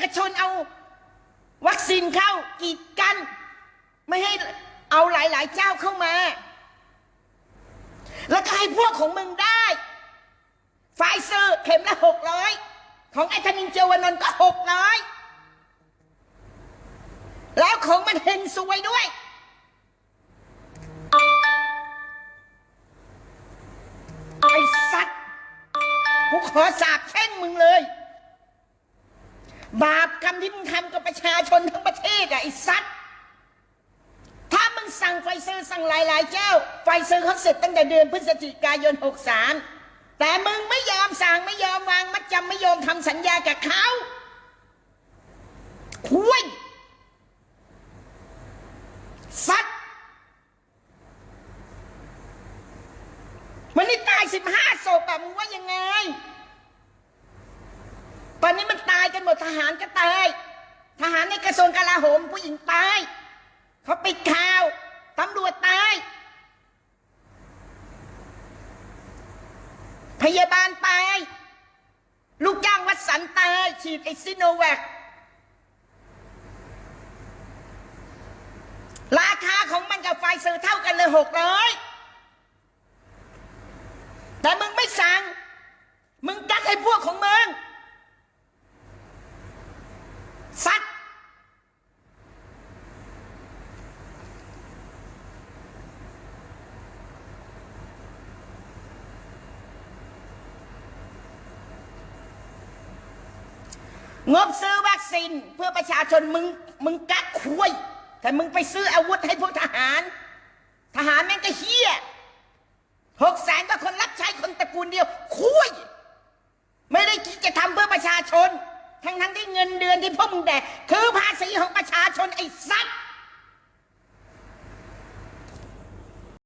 กชนเอาวัคซีนเข้ากีดกัน ไม่ให้เอาหลาย ๆ เจ้าเข้ามา แล้วก็ให้พวกของมึงได้ ไฟเซอร์เข็มละหกร้อยของไอธนินเจวานนท์ก็หกร้อยแล้วของมันเฮงซวยด้วย ไอ้สัตว์กูขอสาบแช่งมึงเลย บาปกรรมที่มึงทำกับประชาชนทั้งประเทศอะไอ้สัตว์ถ้ามึงสั่งไฟเซอร์สั่งหลายๆเจ้า ไฟเซอร์เขาเสร็จตั้งแต่เดือนพฤศจิกายน 63 แต่มึงไม่ยอมสั่งไม่ยอมวางมัดจำไม่ยอมทำสัญญากับเขาคุยสัตว์มันนี่ตายสิบห้าศพอะมึงว่ายังไง ตอนนี้มันตายกันหมด ทหารก็ตายทหารในกระทรวงกลาโหมผู้หญิงตายเขาปิดข่าวตำรวจตาย พยาบาลตาย ลูกจ้างวัดสันตาย ฉีดไอซิโนแวคราคาของมันกับไฟเซอร์เท่ากันเลยหกร้อย แต่มึงไม่สั่ง มึงกักให้พวกของมึง สัตว์ งบซื้อวัคซีนเพื่อประชาชนมึงมึงกักคุยแต่มึงไปซื้ออาวุธให้พวกทหาร ทหารแม่งก็เฮี้ยหกแสนก็คนรับใช้คนตระกูลเดียว คุย ไม่ได้คิดจะทำเพื่อประชาชน ทั้งทั้งที่เงินเดือนที่พวกมึงแดกคือภาษีของประชาชนไอ้